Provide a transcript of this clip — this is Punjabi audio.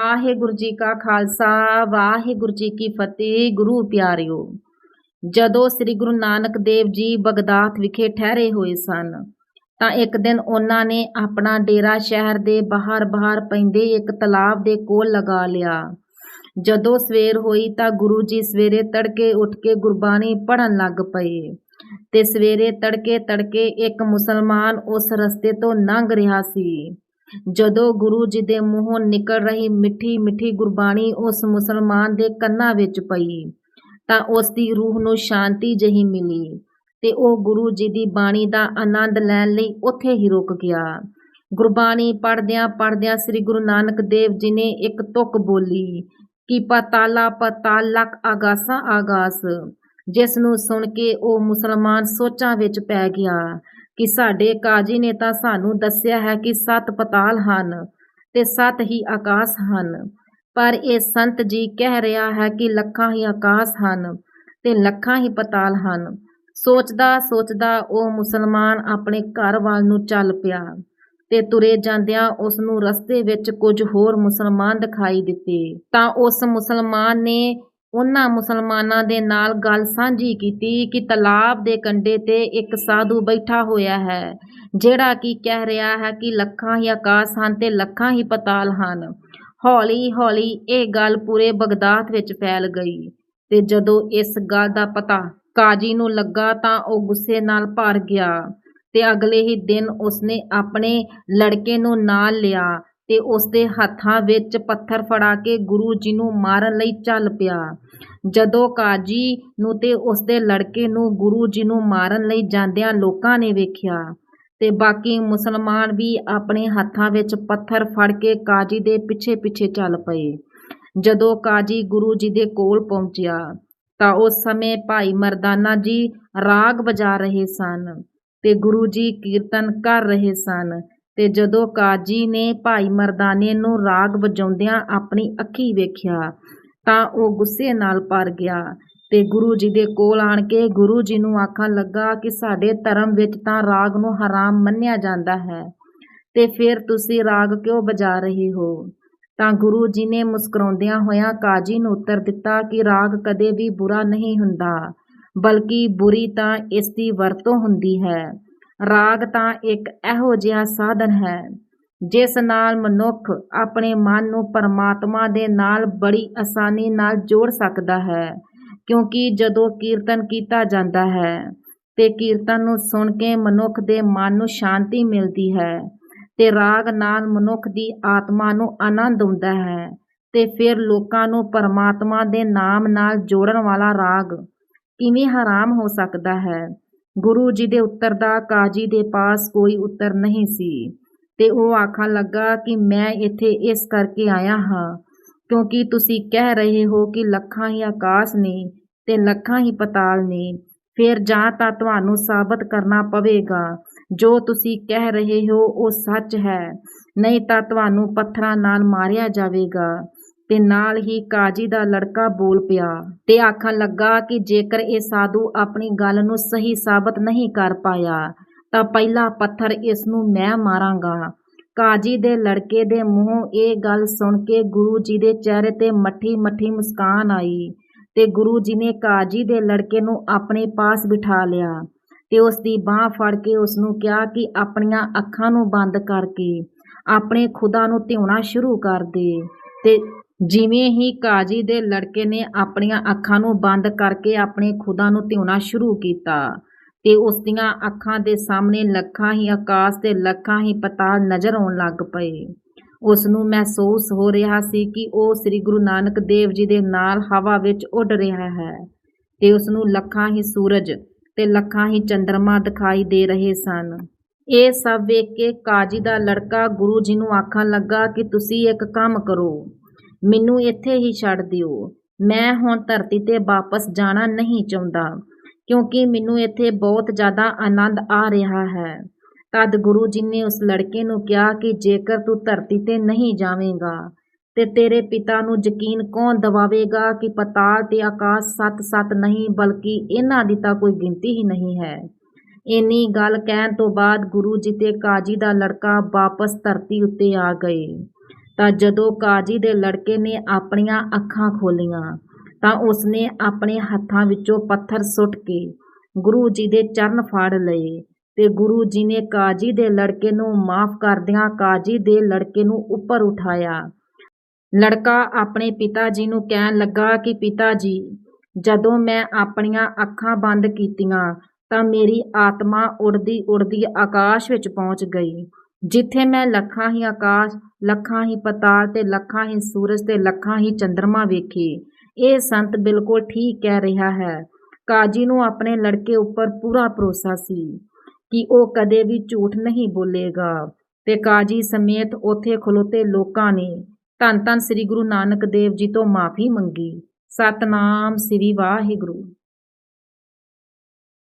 ਵਾਹਿਗੁਰੂ ਜੀ ਕਾ ਖਾਲਸਾ, ਵਾਹਿਗੁਰੂ ਜੀ ਕੀ ਫਤਿਹ, ਗੁਰੂ ਪਿਆਰਿਓ। ਜਦੋਂ ਸ੍ਰੀ ਗੁਰੂ ਨਾਨਕ ਦੇਵ ਜੀ ਬਗਦਾਦ ਵਿਖੇ ਠਹਿਰੇ ਹੋਏ ਸਨ, ਤਾਂ ਇੱਕ ਦਿਨ ਉਹਨਾਂ ਨੇ ਆਪਣਾ ਡੇਰਾ ਸ਼ਹਿਰ ਦੇ ਬਾਹਰ-ਬਾਹਰ ਪੈਂਦੇ ਇੱਕ ਤਲਾਬ ਦੇ ਕੋਲ ਲਗਾ ਲਿਆ। ਜਦੋਂ ਸਵੇਰ ਹੋਈ ਤਾਂ ਗੁਰੂ ਜੀ ਸਵੇਰੇ ਤੜਕੇ ਉੱਠ ਕੇ ਗੁਰਬਾਣੀ ਪੜ੍ਹਨ ਲੱਗ ਪਏ ਤੇ ਸਵੇਰੇ ਤੜਕੇ ਤੜਕੇ ਇੱਕ ਮੁਸਲਮਾਨ ਉਸ ਰਸਤੇ ਤੋਂ ਲੰਘ ਰਿਹਾ ਸੀ। ਜਦੋਂ ਗੁਰੂ ਜੀ ਦੇ ਮੂੰਹੋਂ ਨਿਕਲ ਰਹੀ ਮਿੱਠੀ ਮਿੱਠੀ ਗੁਰਬਾਣੀ ਉਸ ਮੁਸਲਮਾਨ ਦੇ ਕੰਨਾਂ ਵਿੱਚ ਪਈ, ਤਾਂ ਉਸ ਦੀ ਰੂਹ ਨੂੰ ਸ਼ਾਂਤੀ ਜਹੀ ਮਿਲੀ ਤੇ ਉਹ ਗੁਰੂ ਜੀ ਦੀ ਬਾਣੀ ਦਾ ਆਨੰਦ ਲੈਣ ਲਈ ਉੱਥੇ ਹੀ ਰੁਕ ਗਿਆ। ਗੁਰਬਾਣੀ ਪੜ੍ਹਦਿਆਂ ਪੜ੍ਹਦਿਆਂ ਸ੍ਰੀ ਗੁਰੂ ਨਾਨਕ ਦੇਵ ਜੀ ਨੇ ਇੱਕ ਤੁਕ ਬੋਲੀ ਕਿ ਪਤਾਲਾ ਪਤਾਲਕ ਆਗਾਸਾਂ ਆਗਾਸ, ਜਿਸ ਨੂੰ ਸੁਣ ਕੇ ਉਹ ਮੁਸਲਮਾਨ ਸੋਚਾਂ ਵਿੱਚ ਪੈ ਗਿਆ। ਕਿ ਸਾਡੇ ਕਾਜੀ ਨੇ ਤਾਂ ਸਾਨੂੰ ਦੱਸਿਆ ਹੈ ਕਿ ਸੱਤ ਪਤਾਲ ਹਨ ਤੇ ਸੱਤ ਹੀ ਆਕਾਸ਼ ਹਨ। ਪਰ ਇਹ ਸੰਤ ਜੀ ਕਹਿ ਰਿਹਾ ਹੈ ਕਿ ਲੱਖਾਂ ਹੀ ਆਕਾਸ਼ ਹਨ ਤੇ ਲੱਖਾਂ ਹੀ ਪਤਾਲ ਹਨ। ਸੋਚਦਾ ਸੋਚਦਾ ਉਹ ਮੁਸਲਮਾਨ ਆਪਣੇ ਘਰ ਵੱਲ ਨੂੰ ਚੱਲ ਪਿਆ ਤੇ ਤੁਰੇ ਜਾਂਦਿਆਂ ਉਸ ਨੂੰ ਰਸਤੇ ਵਿੱਚ ਕੁਝ ਹੋਰ ਮੁਸਲਮਾਨ ਦਿਖਾਈ ਦਿੱਤੇ। ਤਾਂ ਉਸ ਮੁਸਲਮਾਨ ਨੇ ਉਹਨਾਂ ਮੁਸਲਮਾਨਾਂ ਦੇ ਨਾਲ ਗੱਲ ਸਾਂਝੀ ਕੀਤੀ ਕਿ ਤਲਾਬ ਦੇ ਕੰਢੇ ਤੇ ਇੱਕ ਸਾਧੂ ਬੈਠਾ ਹੋਇਆ ਹੈ, ਜਿਹੜਾ ਕਿ ਕਹਿ ਰਿਹਾ ਹੈ ਕਿ ਲੱਖਾਂ ਹੀ ਆਕਾਸ਼ ਹਨ ਤੇ ਲੱਖਾਂ ਹੀ ਪਤਾਲ ਹਨ। ਹੌਲੀ ਹੌਲੀ ਇਹ ਗੱਲ ਪੂਰੇ ਬਗਦਾਦ ਵਿੱਚ ਫੈਲ ਗਈ ਤੇ ਜਦੋਂ ਇਸ ਗੱਲ ਦਾ ਪਤਾ ਕਾਜੀ ਨੂੰ ਲੱਗਾ ਤਾਂ ਉਹ ਗੁੱਸੇ ਨਾਲ ਭਰ ਗਿਆ ਤੇ ਅਗਲੇ ਹੀ ਦਿਨ ਉਸਨੇ ਆਪਣੇ ਲੜਕੇ ਨੂੰ ਨਾਲ ਲਿਆ ਤੇ ਉਸਦੇ ਹੱਥਾਂ ਵਿੱਚ ਪੱਥਰ ਫੜਾ ਕੇ ਗੁਰੂ ਜੀ ਨੂੰ ਮਾਰਨ ਲਈ ਚੱਲ ਪਿਆ। ਜਦੋਂ ਕਾਜੀ ਨੂੰ ਤੇ ਉਸਦੇ ਲੜਕੇ ਨੂੰ ਗੁਰੂ ਜੀ ਨੂੰ ਮਾਰਨ ਲਈ ਜਾਂਦਿਆਂ ਲੋਕਾਂ ਨੇ ਵੇਖਿਆ ਤੇ ਬਾਕੀ ਮੁਸਲਮਾਨ ਵੀ ਆਪਣੇ ਹੱਥਾਂ ਵਿੱਚ ਪੱਥਰ ਫੜ ਕੇ ਕਾਜੀ ਦੇ ਪਿੱਛੇ ਪਿੱਛੇ ਚੱਲ ਪਏ। ਜਦੋਂ ਕਾਜੀ ਗੁਰੂ ਜੀ ਦੇ ਕੋਲ ਪਹੁੰਚਿਆ ਤਾਂ ਉਸ ਸਮੇਂ ਭਾਈ ਮਰਦਾਨਾ ਜੀ ਰਾਗ ਵਜਾ ਰਹੇ ਸਨ ਤੇ ਗੁਰੂ ਜੀ ਕੀਰਤਨ ਕਰ ਰਹੇ ਸਨ। ਤੇ ਜਦੋਂ ਕਾਜੀ ਨੇ ਭਾਈ ਮਰਦਾਨੇ ਨੂੰ ਰਾਗ ਵਜਾਉਂਦਿਆਂ ਆਪਣੀ ਅੱਖੀਂ ਵੇਖਿਆ, ਤਾਂ ਉਹ ਗੁੱਸੇ ਨਾਲ ਭਰ ਗਿਆ ਤੇ ਗੁਰੂ ਜੀ ਦੇ ਕੋਲ ਆਣ ਕੇ ਗੁਰੂ ਜੀ ਨੂੰ ਆਖਣ ਲੱਗਾ ਕਿ ਸਾਡੇ ਧਰਮ ਵਿੱਚ ਤਾਂ ਰਾਗ ਨੂੰ ਹਰਾਮ ਮੰਨਿਆ ਜਾਂਦਾ ਹੈ ਤੇ ਫਿਰ ਤੁਸੀਂ ਰਾਗ ਕਿਉਂ ਵਜਾ ਰਹੇ ਹੋ? ਤਾਂ ਗੁਰੂ ਜੀ ਨੇ ਮੁਸਕਰਾਉਂਦਿਆਂ ਹੋਇਆਂ ਕਾਜੀ ਨੂੰ ਉੱਤਰ ਦਿੱਤਾ ਕਿ ਰਾਗ ਕਦੇ ਵੀ ਬੁਰਾ ਨਹੀਂ ਹੁੰਦਾ, ਬਲਕਿ ਬੁਰੀ ਤਾਂ ਇਸ ਦੀ ਵਰਤੋਂ ਹੁੰਦੀ ਹੈ। ਰਾਗ ਤਾਂ ਇੱਕ ਇਹੋ ਜਿਹਾ ਸਾਧਨ ਹੈ, ਜਿਸ ਨਾਲ ਮਨੁੱਖ ਆਪਣੇ ਮਨ ਨੂੰ ਪਰਮਾਤਮਾ ਦੇ ਨਾਲ ਬੜੀ ਆਸਾਨੀ ਨਾਲ ਜੋੜ ਸਕਦਾ ਹੈ, ਕਿਉਂਕਿ ਜਦੋਂ ਕੀਰਤਨ ਕੀਤਾ ਜਾਂਦਾ ਹੈ ਤੇ ਕੀਰਤਨ ਨੂੰ ਸੁਣ ਕੇ ਮਨੁੱਖ ਦੇ ਮਨ ਨੂੰ ਸ਼ਾਂਤੀ ਮਿਲਦੀ ਹੈ ਤੇ ਰਾਗ ਨਾਲ ਮਨੁੱਖ ਦੀ ਆਤਮਾ ਨੂੰ ਆਨੰਦ ਆਉਂਦਾ ਹੈ ਤੇ ਫਿਰ ਲੋਕਾਂ ਨੂੰ ਪਰਮਾਤਮਾ ਦੇ ਨਾਮ ਨਾਲ ਜੋੜਨ ਵਾਲਾ ਰਾਗ ਕਿਵੇਂ ਹਰਾਮ ਹੋ ਸਕਦਾ ਹੈ ਗੁਰੂ ਜੀ ਦੇ ਉੱਤਰ ਦਾ, ਕਾਜੀ ਦੇ ਪਾਸ ਕੋਈ ਉੱਤਰ ਨਹੀਂ ਸੀ। ਤੇ ਉਹ ਆਖਣ ਲੱਗਾ ਕਿ ਮੈਂ ਇੱਥੇ ਇਸ ਕਰਕੇ ਆਇਆ ਹਾਂ, ਕਿਉਂਕਿ ਤੁਸੀਂ ਕਹਿ ਰਹੇ ਹੋ ਕਿ ਲੱਖਾਂ ਹੀ ਆਕਾਸ਼ ਨੇ ਤੇ ਲੱਖਾਂ ਹੀ ਪਤਾਲ ਨੇ। ਫਿਰ ਜਾਂ ਤਾਂ ਤੁਹਾਨੂੰ ਸਾਬਤ ਕਰਨਾ ਪਵੇਗਾ। ਜੋ ਤੁਸੀਂ ਕਹਿ ਰਹੇ ਹੋ ਉਹ ਸੱਚ ਹੈ, ਨਹੀਂ ਤਾਂ ਤੁਹਾਨੂੰ ਪੱਥਰਾਂ ਨਾਲ ਮਾਰਿਆ ਜਾਵੇਗਾ। ਤੇ ਨਾਲ ਹੀ ਕਾਜੀ ਦਾ ਲੜਕਾ ਬੋਲ ਪਿਆ ਤੇ ਆਖਣ ਲੱਗਾ ਕਿ ਜੇਕਰ ਇਹ ਸਾਧੂ ਆਪਣੀ ਗੱਲ ਨੂੰ ਸਹੀ ਸਾਬਤ ਨਹੀਂ ਕਰ ਪਾਇਆ, ਤਾਂ ਪਹਿਲਾ ਪੱਥਰ ਇਸ ਨੂੰ ਮੈਂ ਮਾਰਾਂਗਾ। ਕਾਜੀ ਦੇ ਲੜਕੇ ਦੇ ਮੂੰਹੋਂ ਇਹ ਗੱਲ ਸੁਣ ਕੇ ਗੁਰੂ ਜੀ ਦੇ ਚਿਹਰੇ ਤੇ ਮੱਠੀ ਮੱਠੀ ਮੁਸਕਾਨ ਆਈ ਤੇ ਗੁਰੂ ਜੀ ਨੇ ਕਾਜੀ ਦੇ ਲੜਕੇ ਨੂੰ ਆਪਣੇ ਪਾਸ ਬਿਠਾ ਲਿਆ ਤੇ ਉਸ ਦੀ ਬਾਹ ਫੜ ਕੇ ਉਸ ਨੂੰ ਕਿਹਾ ਕਿ ਆਪਣੀਆਂ ਅੱਖਾਂ ਨੂੰ ਬੰਦ ਕਰਕੇ ਆਪਣੇ ਖੁਦਾ ਨੂੰ ਧਿਆਉਣਾ ਸ਼ੁਰੂ ਕਰ ਦੇ ਤੇ ਜਿਵੇਂ ਹੀ ਕਾਜੀ ਦੇ ਲੜਕੇ ਨੇ ਆਪਣੀਆਂ ਅੱਖਾਂ ਨੂੰ ਬੰਦ ਕਰਕੇ ਆਪਣੇ ਖੁਦਾ ਨੂੰ ਧਿਆਉਣਾ ਸ਼ੁਰੂ ਕੀਤਾ ਤੇ ਉਸ ਦੀਆਂ ਅੱਖਾਂ ਦੇ ਸਾਹਮਣੇ ਲੱਖਾਂ ਹੀ ਆਕਾਸ਼ ਤੇ ਲੱਖਾਂ ਹੀ ਪਤਾਲ ਨਜ਼ਰ ਆਉਣ ਲੱਗ ਪਏ। ਉਸ ਨੂੰ ਮਹਿਸੂਸ ਹੋ ਰਿਹਾ ਸੀ ਕਿ ਉਹ ਸ੍ਰੀ ਗੁਰੂ ਨਾਨਕ ਦੇਵ ਜੀ ਦੇ ਨਾਲ ਹਵਾ ਵਿੱਚ ਉੱਡ ਰਿਹਾ ਹੈ ਤੇ ਉਸ ਨੂੰ ਲੱਖਾਂ ਹੀ ਸੂਰਜ ਤੇ ਲੱਖਾਂ ਹੀ ਚੰ드ਰਮਾ ਦਿਖਾਈ ਦੇ ਰਹੇ ਸਨ। ਇਹ ਸਭ ਵੇਖ ਕੇ ਕਾਜੀ ਦਾ ਲੜਕਾ ਗੁਰੂ ਜੀ ਨੂੰ ਆਖਣ ਲੱਗਾ ਕਿ ਤੁਸੀਂ ਇੱਕ ਕੰਮ ਕਰੋ। ਮੈਨੂੰ ਇੱਥੇ ਹੀ ਛੱਡ ਦਿਓ। ਮੈਂ ਹੁਣ ਧਰਤੀ ਤੇ ਵਾਪਸ ਜਾਣਾ ਨਹੀਂ ਚਾਹੁੰਦਾ, ਕਿਉਂਕਿ ਮੈਨੂੰ ਇੱਥੇ ਬਹੁਤ ਜ਼ਿਆਦਾ ਆਨੰਦ ਆ ਰਿਹਾ ਹੈ। ਤਦ ਗੁਰੂ ਜੀ ਨੇ ਉਸ ਲੜਕੇ ਨੂੰ ਕਿਹਾ ਕਿ ਜੇਕਰ ਤੂੰ ਧਰਤੀ ਤੇ ਨਹੀਂ ਜਾਵੇਂਗਾ, ਤੇ ਤੇਰੇ ਪਿਤਾ ਨੂੰ ਯਕੀਨ ਕੌਣ ਦਿਵਾਵੇਗਾ ਕਿ ਪਤਾਲ ਤੇ ਆਕਾਸ਼ ਸੱਤ-ਸੱਤ ਨਹੀਂ, ਬਲਕਿ ਇਹਨਾਂ ਦੀ ਤਾਂ ਕੋਈ ਗਿਣਤੀ ਹੀ ਨਹੀਂ ਹੈ। ਇੰਨੀ ਗੱਲ ਕਹਿਣ ਤੋਂ ਬਾਅਦ ਗੁਰੂ ਜੀ ਤੇ ਕਾਜੀ ਦਾ ਲੜਕਾ ਵਾਪਸ ਧਰਤੀ ਉੱਤੇ ਆ ਗਏ। ਤਾਂ ਜਦੋਂ ਕਾਜੀ ਦੇ ਲੜਕੇ ਨੇ ਆਪਣੀਆਂ ਅੱਖਾਂ ਖੋਲ੍ਹੀਆਂ ਤਾਂ ਉਸਨੇ ਆਪਣੇ ਹੱਥਾਂ ਵਿੱਚੋਂ ਪੱਥਰ ਸੁੱਟ ਕੇ ਗੁਰੂ ਜੀ ਦੇ ਚਰਨ ਫਾੜ ਲਏ ਤੇ ਗੁਰੂ ਜੀ ਨੇ ਕਾਜੀ ਦੇ ਲੜਕੇ ਨੂੰ ਮਾਫ ਕਰਦਿਆਂ ਕਾਜੀ ਦੇ ਲੜਕੇ ਨੂੰ ਉੱਪਰ ਉਠਾਇਆ। ਲੜਕਾ ਆਪਣੇ ਪਿਤਾ ਜੀ ਨੂੰ ਕਹਿਣ ਲੱਗਾ ਕਿ ਪਿਤਾ ਜੀ, ਜਦੋਂ ਮੈਂ ਆਪਣੀਆਂ ਅੱਖਾਂ ਬੰਦ ਕੀਤੀਆਂ ਤਾਂ ਮੇਰੀ ਆਤਮਾ ਉੜਦੀ ਉੜਦੀ ਆਕਾਸ਼ ਵਿੱਚ ਪਹੁੰਚ ਗਈ। ਜਿੱਥੇ ਮੈਂ ਲੱਖਾਂ ਹੀ ਆਕਾਸ਼, ਲੱਖਾਂ ਹੀ ਪਤਾਲ ਤੇ ਲੱਖਾਂ ਹੀ ਸੂਰਜ ਤੇ ਲੱਖਾਂ ਹੀ ਚੰ드ਰਮਾ ਵੇਖੇ। ਇਹ ਸੰਤ ਬਿਲਕੁਲ ਠੀਕ ਕਹਿ ਰਿਹਾ ਹੈ। ਕਾਜੀ ਨੂੰ ਆਪਣੇ ਲੜਕੇ ਉੱਪਰ ਪੂਰਾ ਭਰੋਸਾ ਸੀ ਕਿ ਉਹ ਕਦੇ ਵੀ ਝੂਠ ਨਹੀਂ ਬੋਲੇਗਾ ਤੇ ਕਾਜੀ ਸਮੇਤ ਉੱਥੇ ਖਲੋਤੇ ਲੋਕਾਂ ਨੇ ਧੰਨ ਧੰਨ ਸ੍ਰੀ ਗੁਰੂ ਨਾਨਕ ਦੇਵ ਜੀ ਤੋਂ ਮਾਫੀ ਮੰਗੀ। ਸਤਨਾਮ ਸ੍ਰੀ ਵਾਹਿਗੁਰੂ।